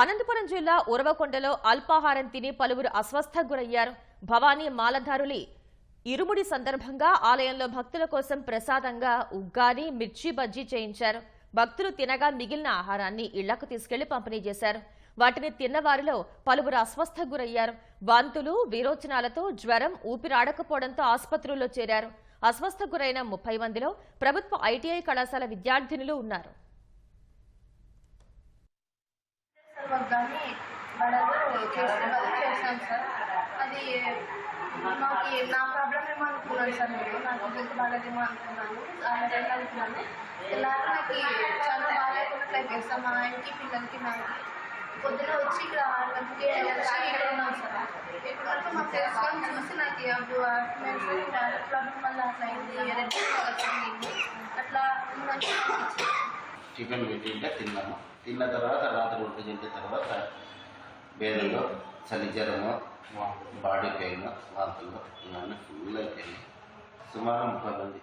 అనంతపురం జిల్లా ఉరవకొండలో అల్పాహారం తిని పలువురు అస్వస్థకు గురయ్యారు. భవానీ మాలధారులి ఇరుముడి సందర్భంగా ఆలయంలో భక్తుల కోసం ప్రసాదంగా ఉగ్గాని మిర్చి బజ్జీ చేయించారు. భక్తులు తినగా మిగిలిన ఆహారాన్ని ఇళ్ళకు తీసుకెళ్ళి పంపిణీ చేశారు. వాటిని తిన్నవారిలో పలువురు అస్వస్థకు గురయ్యారు. వాంతులు విరోచనాలతో జ్వరం ఊపిరాడకపోవడంతో ఆసుపత్రుల్లో చేరారు. అస్వస్థ గురైన ముప్పై మందిలో ప్రభుత్వ ఐటీఐ కళాశాల విద్యార్థినులు ఉన్నారు. సార్ మాకు చేశాను చేస్తున్నాం సార్ అది మాకు నా ప్రాబ్లం ఏమో అనుకున్నాను సార్ నేను నాకు హెల్త్ బాగాలేదేమో అనుకున్నాను ఆమె అనుకున్నాను ఇలాగ నాకు చాలా బాగాలేకుండా చేస్తాం మా ఆయనకి పిల్లలకి నాకు పొద్దున వచ్చి ఇక్కడ ఆడకి వచ్చి ఇక్కడ ఉన్నాం సార్ ఇప్పుడు వరకు తెలుసుకొని ఫ్రెండ్స్ చూసి నాకు అప్పుడు ప్రాబ్లం వల్ల అట్లా అయింది రెడ్ వచ్చింది అట్లా చికెన్ పెట్టింటే తిన్నాము. తిన్న తర్వాత రాత్రి వంట చేసిన తర్వాత వేదలు చలి జ్వరము బాడీ పెయిన్ వాంతులు ఇవన్నీ ఫుల్ అయిపోయినాయి. సుమారు ముప్పై మంది.